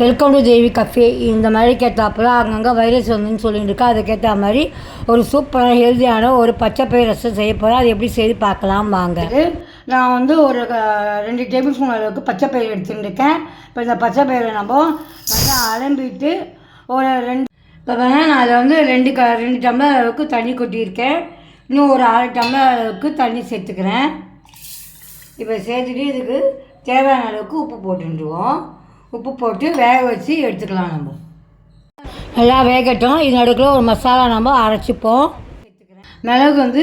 Welcome to Devi cafe இந்த மாதிரி கேட்டாப்புல அங்கங்கே வைரஸ் வந்துன்னு சொல்லிட்டு இருக்கா அதுக்கேற்ற மாதிரி ஒரு சூப்பரான ஹெல்த்தியான ஒரு பச்சை பயிர் ரசம் செய்ய போகிறேன் அது எப்படி செய்து பார்க்கலாம் வாங்க. நான் வந்து ஒரு ரெண்டு டேபிள் ஸ்பூன் அளவுக்கு பச்சை பயிர் எடுத்துட்டு இருக்கேன் இப்போ இந்த பச்சை பயிரை நம்ம நல்லா அலம்பிட்டு ஒரு ரெண்டு இப்போ நான் அதில் வந்து ரெண்டு க ரெண்டு டம்ளர் அளவுக்கு தண்ணி கொட்டியிருக்கேன். இன்னும் ஒரு அரை டம்ளர் அளவுக்கு தண்ணி சேர்த்துக்கிறேன். இப்போ சேர்த்துட்டு இதுக்கு தேவையான அளவுக்கு உப்பு போட்டுருவோம். உப்பு போட்டு வேக வச்சு எடுத்துக்கலாம் நம்ம. நல்லா வேகட்டும். இது நடுக்கில் ஒரு மசாலா நம்ம அரைச்சிப்போம். மிளகு வந்து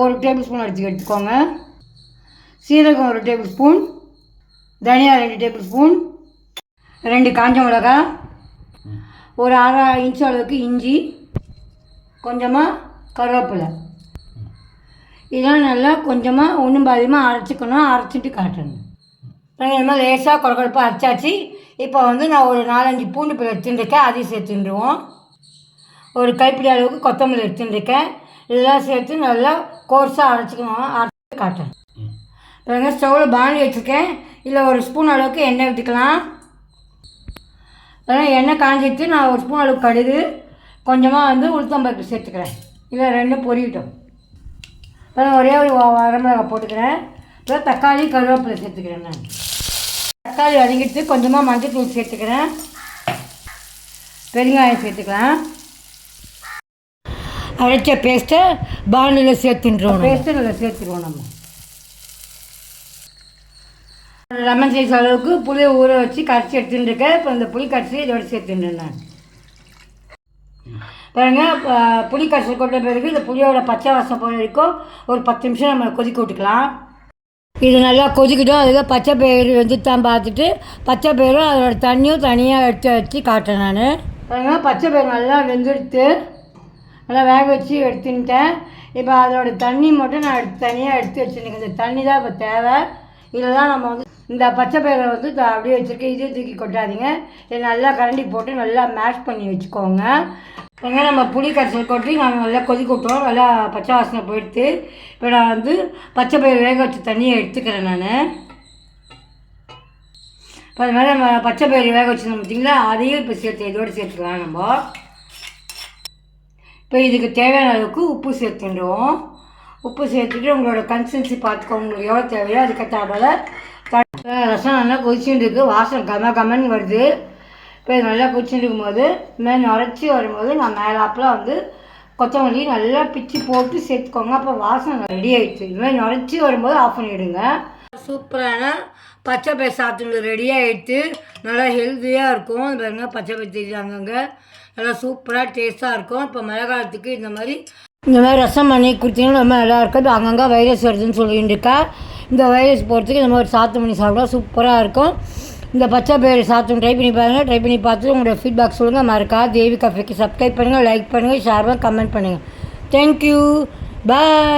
ஒரு டேபிள் ஸ்பூன் எடுத்து எடுத்துக்கோங்க. சீரகம் ஒரு டேபிள் ஸ்பூன் தனியா ரெண்டு டேபிள் ஸ்பூன் ரெண்டு காஞ்ச மிளகா. ஒரு அரை இன்ச் அளவுக்கு இஞ்சி. கொஞ்சமாக கருவேப்பிலை. இதெல்லாம் நல்லா கொஞ்சமாக ஒன்றும் பாதியமாக அரைச்சிக்கணும். அரைச்சிட்டு காட்டணும். அப்புறம் இந்த மாதிரி லேசாக குழக்கொழப்பாக அரைச்சாச்சு. இப்போ வந்து நான் ஒரு நாலஞ்சு பூண்டு பிள்ளை எடுத்துட்டுருக்கேன். அதையும் சேர்த்துருவோம் ஒரு கைப்பிடி அளவுக்கு கொத்தமல்லி எடுத்துட்டுருக்கேன். இதெல்லாம் சேர்த்து நல்லா கோர்ஸாக அரைச்சிக்கணும். அரைச்சி காட்டுறேன் இப்போ வந்து ஸ்டவ்வில் பாண்டி வச்சுருக்கேன். இதில் ஒரு ஸ்பூன் அளவுக்கு எண்ணெய் விட்டுக்கலாம் அதனால் எண்ணெய் காஞ்சிட்டு நான் ஒரு ஸ்பூன் அளவுக்கு கடுகு கொஞ்சமாக வந்து உளுத்தம்பருப்பு சேர்த்துக்கிறேன். இதில் ரெண்டும் பொரியட்டும். அப்புறம் ஒரே ஒரு வரமிளகா போட்டுக்கிறேன். அப்புறம் தக்காளி கருவேப்பிலை சேர்த்துக்கிறேன் நான். தக்காளி வதங்கிட்டு கொஞ்சமாக மஞ்சள் தூள் சேர்த்துக்கிறேன். பெருங்காயம் சேர்த்துக்கலாம். அரைச்ச பேஸ்ட்டை பாண்டியில் சேர்த்துன்றோம் பேஸ்ட்டு இதில் சேர்த்துருவோம் நம்ம. லெமன் சைஸ் அளவுக்கு புளியை ஊற வச்சு கரைச்சி எடுத்துட்டு இருக்கேன் இப்போ இந்த புளி கரைச்சி இதோட சேர்த்துட்டேன் நான் பாருங்க ப- புளி கரைச்சி கொண்ட பிறகு இந்த புளியோட பச்சை வாசம் போகிற வரைக்கும் ஒரு பத்து நிமிஷம் நம்ம கொதிக்க விட்டுக்கலாம். இது நல்லா கொதிக்கிட்டோம். அதில் பச்சை பயிறு வந்து தான் பார்த்துட்டு பச்சை பயிரும் அதோட தண்ணியும் தனியாக எடுத்து வச்சு காட்டேன் நான். அதனால் பச்சை பயிர் நல்லா வெந்துடுத்து. நல்லா வேக வச்சு எடுத்துட்டேன் இப்போ அதோட தண்ணி மட்டும் நான் எடுத்து தனியாக எடுத்து வச்சுருக்கேன். இந்த தண்ணி தான் இப்போ தேவை. இதில் தான் நம்ம வந்து இந்த பச்சை பயிரை வந்து த- அப்படியே வச்சுருக்கேன். இதே தூக்கி கொட்டாதீங்க. இதை நல்லா கரண்டி போட்டு நல்லா மேஷ் பண்ணி வச்சுக்கோங்க. ஏன்னா நம்ம புளி கரைசல் கொட்டி நாங்கள் நல்லா கொதிக்க விட்டோம் நல்லா பச்சை வாசனை போயிடுத்து இப்போ நான் வந்து பச்சை பயிர் வேக வச்ச தண்ணியை எடுத்துக்கிறேன் நான். இப்போ அது மாதிரி நம்ம பச்சை பயிர் வேக வச்சுருந்தோம் பார்த்தீங்களா அதையும் இப்போ சேர்த்து இதோடு சேர்த்துக்கலாம் நம்ம. இப்போ இதுக்கு தேவையான அளவுக்கு உப்பு சேர்த்துடுவோம் உப்பு சேர்த்துட்டு உங்களோட கன்சிஸ்டன்சி பார்த்துக்கோங்க உங்களுக்கு எவ்வளோ தேவையோ அதுக்கேற்ற த- ரசம் நல்லா கொதிச்சுட்டு இருக்குது வாசம் கம கமன்னு வருது. இப்போ இது நல்லா பிடிச்சிருக்கும் இருக்கும்போது மேலே நுரைச்சி வரும்போது நான் மேலாப்பில் வந்து கொத்தமல்லி நல்லா பிச்சு போட்டு சேர்த்துக்கோங்க. அப்போ வாசனை ரெடி ஆகிடுச்சு இதுமாதிரி நுரைச்சி வரும்போது ஆஃப் பண்ணிவிடுங்க சூப்பரான பச்சை பயிர் சாப்பிட்டு ரெடி ஆகிடுச்சு நல்லா ஹெல்த்தியாக இருக்கும். இது பாருங்க பச்சை பயிர் அங்கங்கே நல்லா சூப்பராக டேஸ்ட்டாக இருக்கும். இப்போ மழை காலத்துக்கு இந்த மாதிரி இந்த மாதிரி ரசம் பண்ணி கொடுத்தீங்கன்னா ரொம்ப நல்லா இருக்கும். இப்போ அங்கங்கே வைரஸ் வருதுன்னு சொல்லிட்டு இருக்கா. இந்த வைரஸ் போகிறதுக்கு இந்த மாதிரி சாத்து பண்ணி சாப்பிட்டா சூப்பராக இருக்கும். இந்த பச்சை பேர் சாத்தும் ட்ரை பண்ணி பாருங்கள் ட்ரை பண்ணி பார்த்துட்டு உங்களோட ஃபீட்பேக் சொல்லுங்கள் மறக்கா தேவி கஃபேக்கு சப்ஸ்கிரைப் பண்ணுங்கள் லைக் பண்ணுங்கள் ஷேர் பண்ணுங்கள் கமெண்ட் பண்ணுங்கள் தேங்க்யூ பாய்